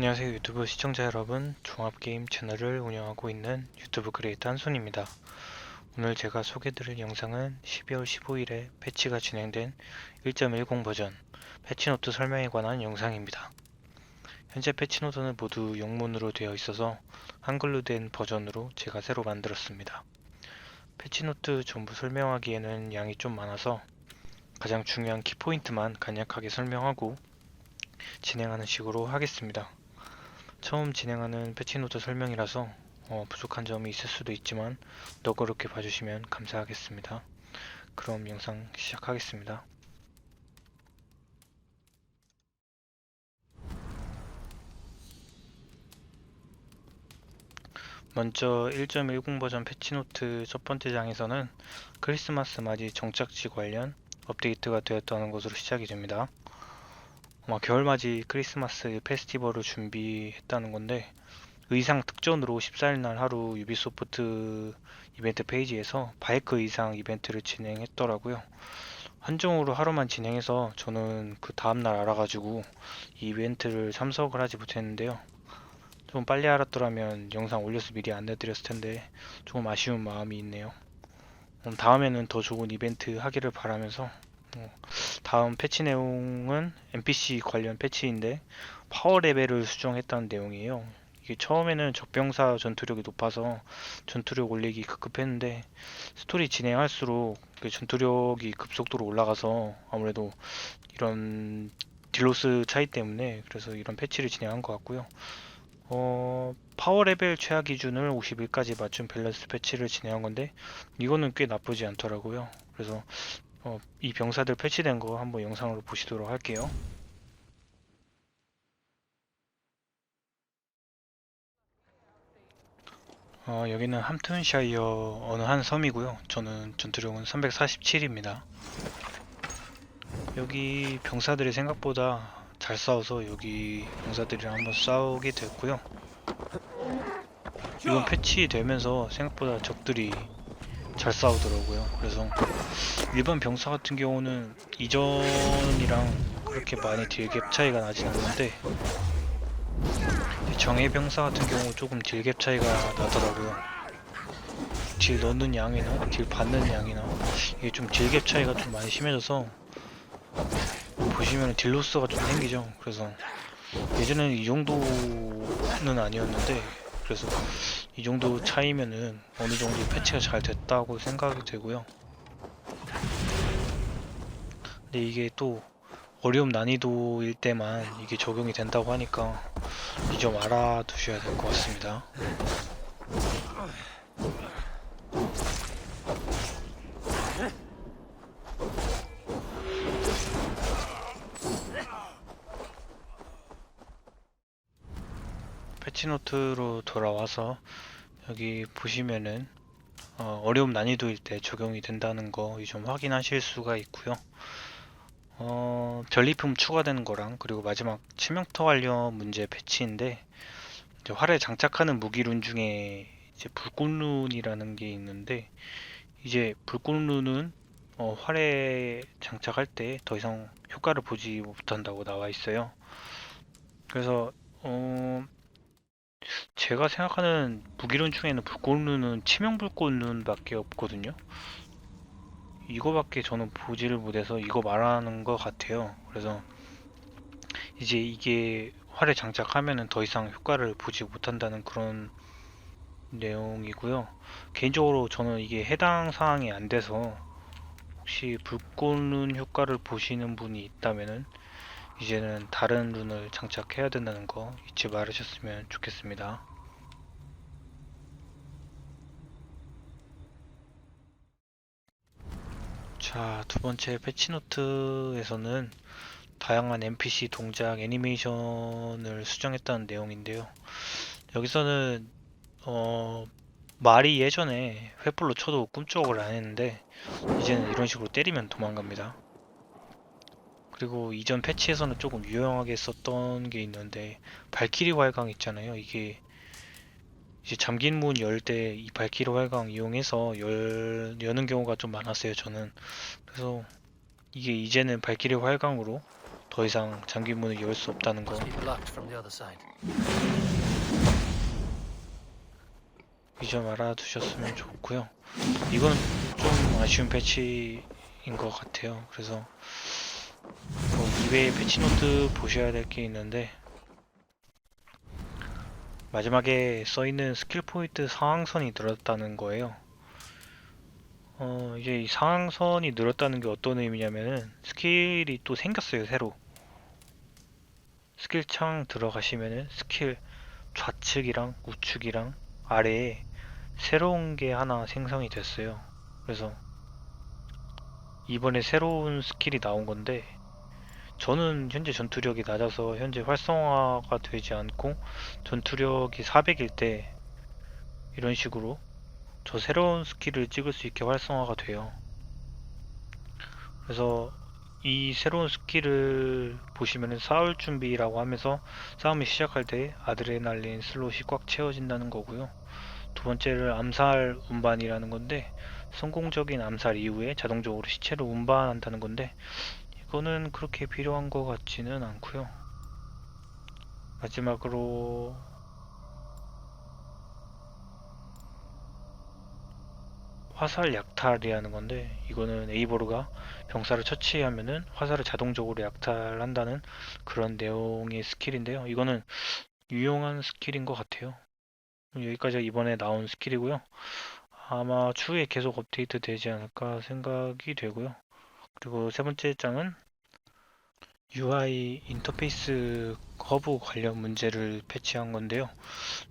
안녕하세요 유튜브 시청자 여러분. 종합게임 채널을 운영하고 있는 유튜브 크리에이터 한손입니다. 오늘 제가 소개드릴 영상은 12월 15일에 패치가 진행된 1.10 버전 패치노트 설명에 관한 영상입니다. 현재 패치노트는 모두 영문으로 되어 있어서 한글로 된 버전으로 제가 새로 만들었습니다. 패치노트 전부 설명하기에는 양이 좀 많아서 가장 중요한 키포인트만 간략하게 설명하고 진행하는 식으로 하겠습니다. 처음 진행하는 패치노트 설명이라서 어, 부족한 점이 있을 수도 있지만 너그럽게 봐주시면 감사하겠습니다. 그럼 영상 시작하겠습니다. 먼저 1.10 버전 패치노트 첫 번째 장에서는 크리스마스 맞이 정착지 관련 업데이트가 되었다는 것으로 시작이 됩니다. 아마 겨울맞이 크리스마스 페스티벌을 준비했다는 건데 의상 특전으로 14일 날 하루 유비소프트 이벤트 페이지에서 바이크 의상 이벤트를 진행했더라고요. 한정으로 하루만 진행해서 저는 그 다음날 알아가지고 이 이벤트를 참석을 하지 못했는데요. 좀 빨리 알았더라면 영상 올려서 미리 안내드렸을 텐데 조금 아쉬운 마음이 있네요. 음, 다음에는 더 좋은 이벤트 하기를 바라면서 어, 다음 패치 내용은 NPC 관련 패치인데 파워 레벨을 수정했다는 내용이에요. 이게 처음에는 적병사 전투력이 높아서 전투력 올리기 급급했는데 스토리 진행할수록 그 전투력이 급속도로 올라가서 아무래도 이런 딜로스 차이 때문에 그래서 이런 패치를 진행한 것 같고요. 어, 파워 레벨 최하 기준을 51까지 맞춘 밸런스 패치를 진행한 건데 이거는 꽤 나쁘지 않더라고요. 그래서 어, 이 병사들 패치된 거 한번 영상으로 보시도록 할게요. 어, 여기는 함튼샤이어 어느 한 섬이고요. 저는 전투력은 347입니다. 여기 병사들이 생각보다 잘 싸워서 여기 병사들이랑 한번 싸우게 됐고요. 이번 패치 되면서 생각보다 적들이 잘 싸우더라고요. 그래서 일반 병사 같은 경우는 이전이랑 그렇게 많이 딜갭 차이가 나진 않는데 정예 병사 같은 경우 조금 딜갭 차이가 나더라고요. 딜 넣는 양이나 딜 받는 양이나 이게 좀 딜갭 차이가 좀 많이 심해져서 보시면 딜로스가 좀 생기죠. 그래서 예전에는 이 정도는 아니었는데 그래서 이 정도 차이면은 어느 정도 패치가 잘 됐다고 생각이 되고요. 근데 이게 또 어려움 난이도일 때만 이게 적용이 된다고 하니까 이 점 알아두셔야 될 것 같습니다. 패치노트로 돌아와서 여기 보시면은 어, 어려움 난이도일 때 적용이 된다는 거 좀 확인하실 수가 있고요. 어, 전리품 추가되는 거랑 그리고 마지막 치명타 관련 문제 패치인데 이제 활에 장착하는 무기룬 중에 이제 불꽃룬이라는 게 있는데 이제 불꽃룬은 어, 활에 장착할 때 더 이상 효과를 보지 못한다고 나와 있어요. 그래서 어, 제가 생각하는 무기론 중에는 불꽃룬은 치명 불꽃룬밖에 없거든요. 이거밖에 저는 보지를 못해서 이거 말하는 것 같아요. 그래서 이제 이게 활에 장착하면은 더 이상 효과를 보지 못한다는 그런 내용이고요. 개인적으로 저는 이게 해당 사항이 안 돼서 혹시 불꽃룬 효과를 보시는 분이 있다면은 이제는 다른 룬을 장착해야 된다는 거 잊지 말으셨으면 좋겠습니다. 자, 두 번째 패치노트에서는 다양한 NPC 동작 애니메이션을 수정했다는 내용인데요. 여기서는 어, 말이 예전에 횃불로 쳐도 꿈쩍을 안 했는데 이제는 이런 식으로 때리면 도망갑니다. 그리고 이전 패치에서는 조금 유용하게 썼던 게 있는데 발키리 활강 있잖아요. 이게 이제 잠긴 문 열 때 이 발키리 활강 이용해서 열 여는 경우가 좀 많았어요. 저는 그래서 이게 이제는 발키리 활강으로 더 이상 잠긴 문을 열 수 없다는 거. 이 점 알아두셨으면 좋고요. 이건 좀 아쉬운 패치인 것 같아요. 그래서 뭐 이외에 패치노트 보셔야 될 게 있는데 마지막에 써있는 스킬 포인트 상황선이 늘었다는 거예요. 어, 이제 이 상황선이 늘었다는 게 어떤 의미냐면은 스킬이 또 생겼어요, 새로. 스킬 창 들어가시면은 스킬 좌측이랑 우측이랑 아래에 새로운 게 하나 생성이 됐어요. 그래서 이번에 새로운 스킬이 나온 건데 저는 현재 전투력이 낮아서 현재 활성화가 되지 않고 전투력이 400일 때 이런 식으로 저 새로운 스킬을 찍을 수 있게 활성화가 돼요. 그래서 이 새로운 스킬을 보시면은 싸울 준비라고 하면서 싸움을 시작할 때 아드레날린 슬롯이 꽉 채워진다는 거고요. 두 번째를 암살 운반이라는 건데 성공적인 암살 이후에 자동적으로 시체를 운반한다는 건데 이거는 그렇게 필요한 것 같지는 않고요. 마지막으로 화살 약탈이라는 건데 이거는 에이보르가 병사를 처치하면은 화살을 자동적으로 약탈한다는 그런 내용의 스킬인데요. 이거는 유용한 스킬인 것 같아요. 여기까지가 이번에 나온 스킬이고요. 아마 추후에 계속 업데이트 되지 않을까 생각이 되고요. 그리고 세 번째 장은 UI 인터페이스 허브 관련 문제를 패치한 건데요.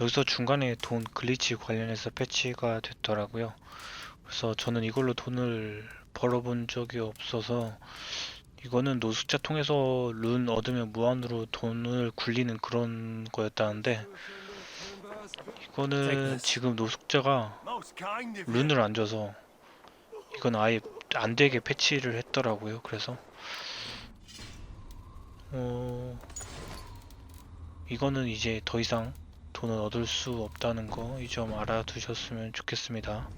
여기서 중간에 돈 글리치 관련해서 패치가 됐더라고요. 그래서 저는 이걸로 돈을 벌어본 적이 없어서 이거는 노숙자 통해서 룬 얻으면 무한으로 돈을 굴리는 그런 거였다는데 이거는 지금 노숙자가 룬을 안 줘서 이건 아예 안 되게 패치를 했더라고요. 그래서 어 이거는 이제 더 이상 돈을 얻을 수 없다는 거 이 점 알아두셨으면 좋겠습니다.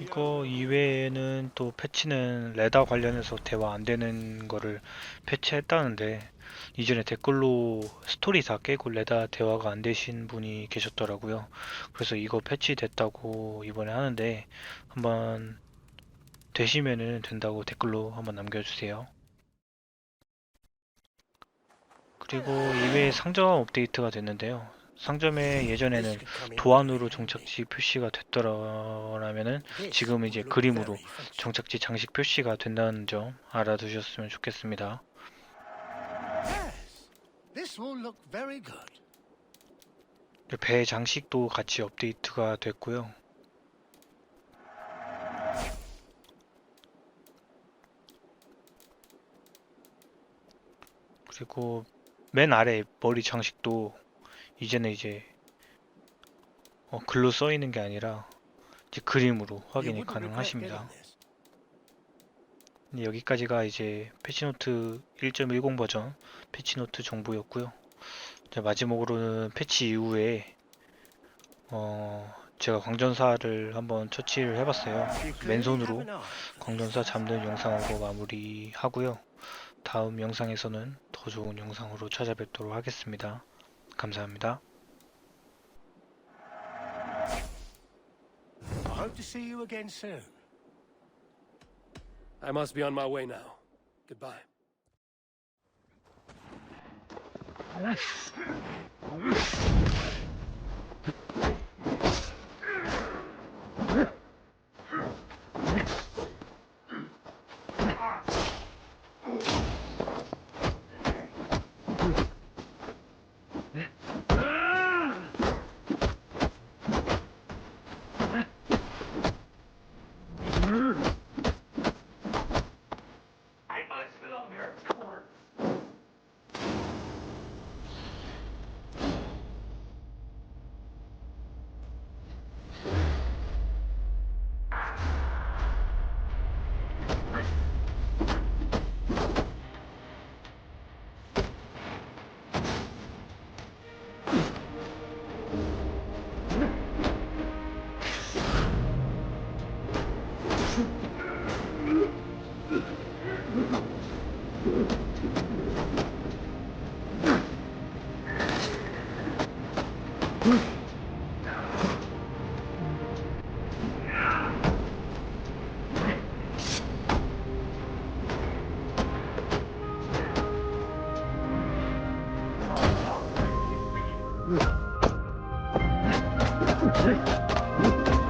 이거 이외에는 또 패치는 레다 관련해서 대화 안 되는 거를 패치했다는데 이전에 댓글로 스토리 다 깨고 레다 대화가 안 되신 분이 계셨더라고요. 그래서 이거 패치됐다고 이번에 하는데 한번 되시면은 된다고 댓글로 한번 남겨주세요. 그리고 이외에 상점 업데이트가 됐는데요. 상점에 예전에는 도안으로 정착지 표시가 됐더라면은 지금 이제 그림으로 정착지 장식 표시가 된다는 점 알아두셨으면 좋겠습니다. Yes, this will look very good. 배 장식도 같이 업데이트가 됐고요. 그리고 맨 아래 머리 장식도 이제는 이제 어, 글로 써 있는 게 아니라 이제 그림으로 확인이 가능하십니다. 여기까지가 이제 패치노트 1.10 버전 패치노트 정보였고요. 마지막으로는 패치 이후에 어 제가 광전사를 한번 처치를 해봤어요. 맨손으로 광전사. 잡는 영상으로 마무리하고요. 다음 영상에서는 더 좋은 영상으로 찾아뵙도록 하겠습니다. 감사합니다. I hope to see you again soon. I must be on my way now. Goodbye. Hey!